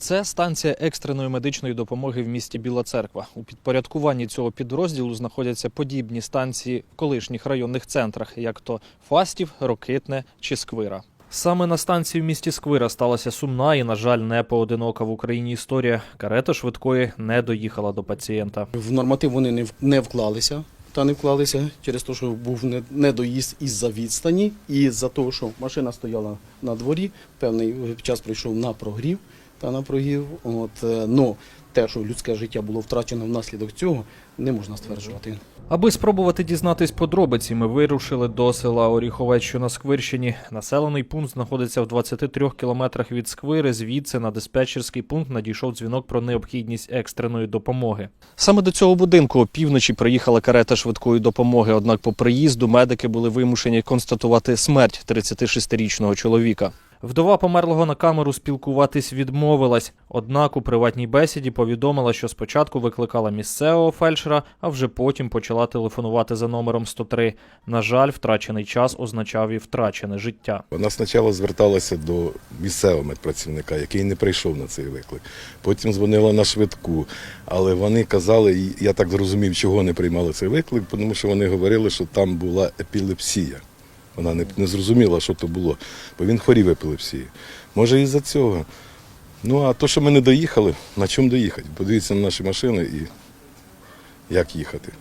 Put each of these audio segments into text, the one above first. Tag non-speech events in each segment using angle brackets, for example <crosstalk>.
Це станція екстреної медичної допомоги в місті Біла Церква. У підпорядкуванні цього підрозділу знаходяться подібні станції в колишніх районних центрах, як то Фастів, Рокитне чи Сквира. Саме на станції в місті Сквира сталася сумна і, на жаль, не поодинока в Україні історія. Карета швидкої не доїхала до пацієнта. В норматив вони не, вклалися. Та не вклалися через те, що був не- недоїзд із-за відстані, і за того, що машина стояла на дворі, певний час прийшов на прогрів та на прогрів. От, е, ну, те, що людське життя було втрачено внаслідок цього, не можна стверджувати. Аби спробувати дізнатись подробиці, ми вирушили до села Оріховець, що на Сквирщині. Населений пункт знаходиться в 23 кілометрах від Сквири. Звідси на диспетчерський пункт надійшов дзвінок про необхідність екстреної допомоги. Саме до цього будинку опівночі приїхала карета швидкої допомоги. Однак по приїзду медики були вимушені констатувати смерть 36-річного чоловіка. Вдова померлого на камеру спілкуватись відмовилась. Однак у приватній бесіді повідомила, що спочатку викликала місцевого фельдшера, а вже потім почала телефонувати за номером 103. На жаль, втрачений час означав і втрачене життя. Вона спочатку зверталася до місцевого медпрацівника, який не прийшов на цей виклик. Потім дзвонила на швидку, але вони казали, я так зрозумів, чого не приймали цей виклик, тому що вони говорили, що там була епілепсія. Вона не, не зрозуміла, що то було, бо він хворів епілепсією. Може, із-за цього. Ну, а то, що ми не доїхали, на чому доїхати? Подивіться на наші машини і як їхати.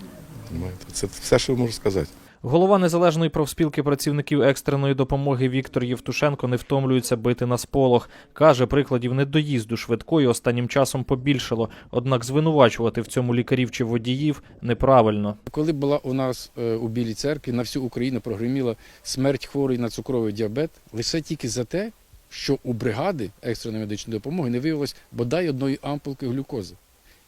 Це все, що можу сказати. Голова незалежної профспілки працівників екстреної допомоги Віктор Євтушенко не втомлюється бити на сполох. Каже, прикладів недоїзду швидкої останнім часом побільшало. Однак звинувачувати в цьому лікарів чи водіїв неправильно. Коли була у нас е, у Білій церкві, на всю Україну прогреміла смерть хворий на цукровий діабет лише тільки за те, що у бригади екстреної медичної допомоги не виявилось бодай одної ампулки глюкози.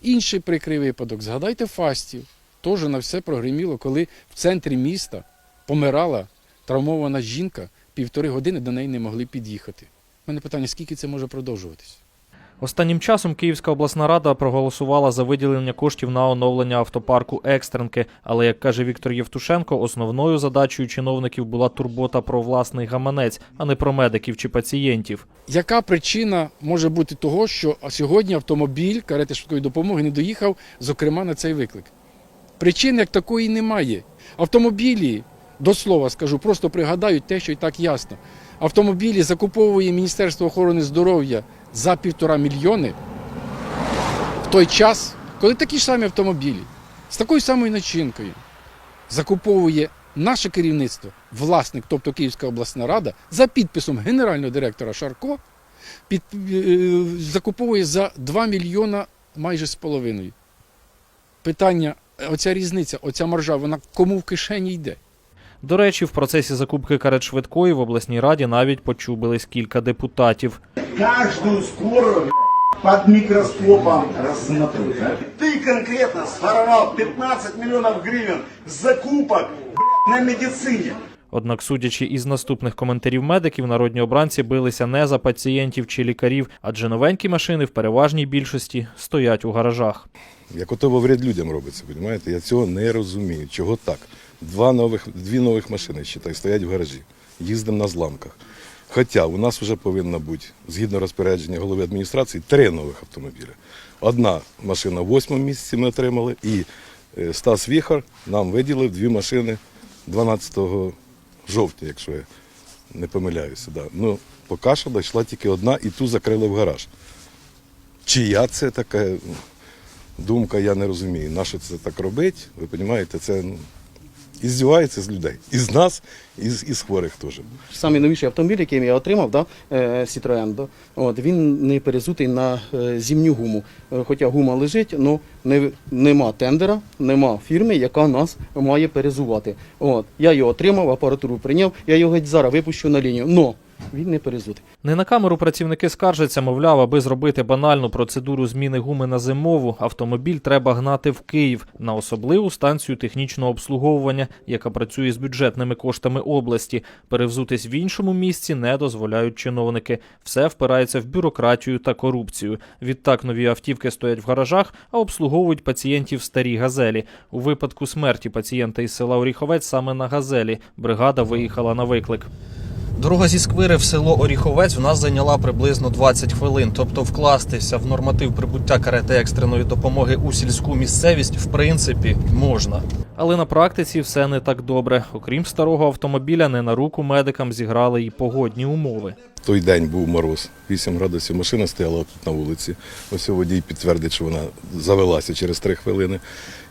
Інший прикрий випадок, згадайте фастів, теж на все прогреміло, коли в центрі міста помирала травмована жінка, півтори години до неї не могли під'їхати. У мене питання, скільки це може продовжуватись? Останнім часом Київська обласна рада проголосувала за виділення коштів на оновлення автопарку Екстренки. Але як каже Віктор Євтушенко, основною задачею чиновників була турбота про власний гаманець, а не про медиків чи пацієнтів. Яка причина може бути того, що сьогодні автомобіль карети швидкої допомоги не доїхав, зокрема на цей виклик? Причин як такої немає. Автомобілі, до слова скажу, просто пригадають те, що і так ясно. Автомобілі закуповує Міністерство охорони здоров'я за півтора мільйони в той час, коли такі ж самі автомобілі з такою самою начинкою закуповує наше керівництво, власник, тобто Київська обласна рада, за підписом генерального директора Шарко, під, е, закуповує за 2 мільйона майже з половиною. Питання, оця різниця, оця маржа, вона кому в кишені йде? До речі, в процесі закупки карет швидкої в обласній раді навіть почубились кілька депутатів. Кожну скорую під мікроскопом микроскопом Ти конкретно сформував 15 мільйонів гривень закупок на медицине. Однак, судячи із наступних коментарів медиків, народні обранці билися не за пацієнтів чи лікарів, адже новенькі машини в переважній більшості стоять у гаражах. Як ото во вред людям робиться, розумієте? Я цього не розумію. Чого так? Два нових, дві нових машини считай, стоять в гаражі. Їздимо на зламках. Хоча у нас вже повинна бути, згідно розпорядження голови адміністрації, три нових автомобіля. Одна машина в восьмому місяці ми отримали, і е, Стас Віхар нам виділив дві машини 12 жовтня, якщо я не помиляюся. Да. Ну, поки що дійшла тільки одна, і ту закрили в гараж. Чия це така думка, я не розумію. Нащо це так робить? Ви розумієте, це ну, іздівається з людей. І з нас, і з, і хворих теж. Самий новіший автомобіль, який я отримав, да, е, Citroen, да, от, він не перезутий на зімню гуму. Е, Хоча гума лежить, але не, нема тендера, нема фірми, яка нас має перезувати. От, я його отримав, апаратуру прийняв, я його геть зараз випущу на лінію. Но він не перезутий. Не на камеру працівники скаржаться, мовляв, аби зробити банальну процедуру зміни гуми на зимову, автомобіль треба гнати в Київ на особливу станцію технічного обслуговування, яка працює з бюджетними коштами області. Перевзутись в іншому місці не дозволяють чиновники. Все впирається в бюрократію та корупцію. Відтак нові автівки стоять в гаражах, а обслуговують пацієнтів старі газелі. У випадку смерті пацієнта із села Оріховець саме на газелі бригада виїхала на виклик. Дорога зі Сквири в село Оріховець в нас зайняла приблизно 20 хвилин. Тобто вкластися в норматив прибуття карети екстреної допомоги у сільську місцевість в принципі можна. Але на практиці все не так добре. Окрім старого автомобіля, не на руку медикам зіграли і погодні умови. Той день був мороз, 8 градусів. Машина стояла тут на вулиці. Ось водій підтвердить, що вона завелася через 3 хвилини.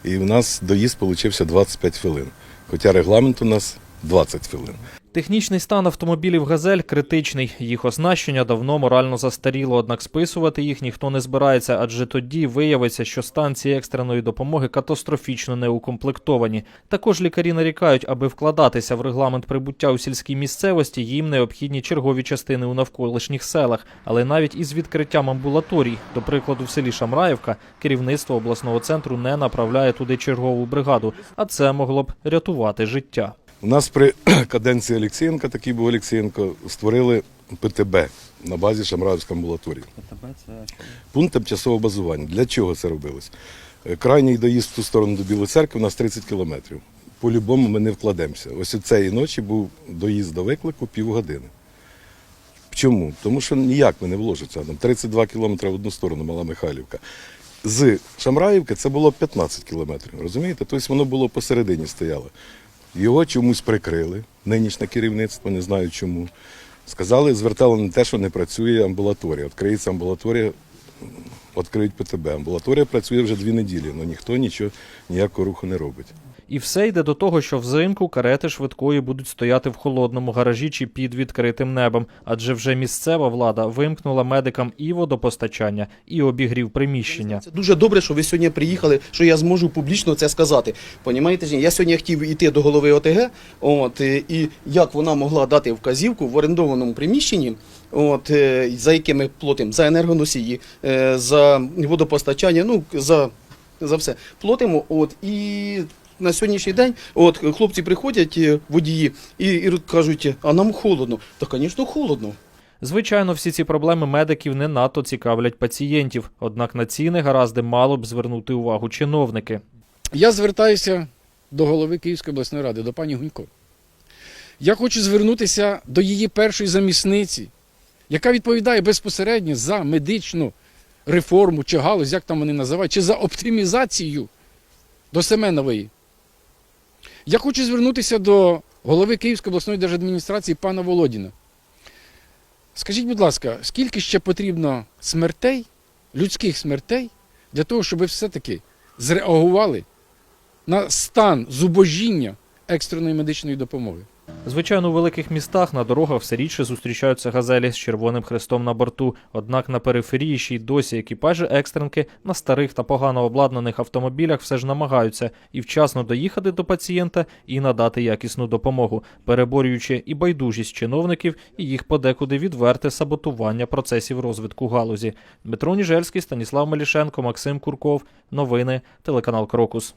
І в нас доїзд получився 25 хвилин. Хоча регламент у нас 20 хвилин. Технічний стан автомобілів Газель критичний. Їх оснащення давно морально застаріло, однак списувати їх ніхто не збирається, адже тоді виявиться, що станції екстреної допомоги катастрофічно неукомплектовані. Також лікарі нарікають, аби вкладатися в регламент прибуття у сільській місцевості, їм необхідні чергові частини у навколишніх селах. Але навіть із відкриттям амбулаторій, до прикладу, в селі Шамраївка, керівництво обласного центру не направляє туди чергову бригаду, а це могло б рятувати життя. У нас при <clears throat> каденції Олексієнка, такий був Олексієнко, створили ПТБ на базі Шамраївської амбулаторії. ПТБ це Пункт тимчасового базування. Для чого це робилось? Е, Крайній доїзд в ту сторону до Білої церкви у нас 30 кілометрів. По-любому ми не вкладемося. Ось у цієї ночі був доїзд до виклику півгодини. Чому? Тому що ніяк ми не вложиться. Там 32 кілометри в одну сторону, Мала Михайлівка. З Шамраївки це було 15 кілометрів. Розумієте? Тобто воно було посередині стояло. Його чомусь прикрили, нинішнє керівництво, не знаю чому. Сказали, звертали на те, що не працює амбулаторія. Відкриється амбулаторія, відкриють ПТБ. Амбулаторія працює вже дві неділі, але ніхто нічого, ніякого руху не робить. І все йде до того, що взимку карети швидкої будуть стояти в холодному гаражі чи під відкритим небом, адже вже місцева влада вимкнула медикам і водопостачання, і обігрів приміщення. Це дуже добре, що ви сьогодні приїхали, що я зможу публічно це сказати. Понімаєте? Я сьогодні хотів йти до голови ОТГ, от, е, і як вона могла дати вказівку в орендованому приміщенні, от, е, за яке ми платимо за енергоносії, е, за водопостачання, ну, за, за все. Платимо, от, і на сьогоднішній день от, хлопці приходять, е, водії, і, і кажуть, а нам холодно. Та, звісно, холодно. Звичайно, всі ці проблеми медиків не надто цікавлять пацієнтів, однак на ці негаразди мало б звернути увагу чиновники. Я звертаюся до голови Київської обласної ради, до пані Гунько. Я хочу звернутися до її першої замісниці, яка відповідає безпосередньо за медичну реформу чи галузь, як там вони називають, чи за оптимізацію до Семенової. Я хочу звернутися до голови Київської обласної держадміністрації пана Володіна. Скажіть, будь ласка, скільки ще потрібно смертей, людських смертей, для того, щоб ви все-таки зреагували на стан зубожіння екстреної медичної допомоги? Звичайно, у великих містах на дорогах все рідше зустрічаються газелі з червоним хрестом на борту. Однак на периферії ще й досі екіпажі екстренки на старих та погано обладнаних автомобілях все ж намагаються і вчасно доїхати до пацієнта і надати якісну допомогу, переборюючи і байдужість чиновників, і їх подекуди відверте саботування процесів розвитку галузі. Дмитро Ніжельський, Станіслав Мелішенко, Максим Курков. Новини, телеканал Крокус.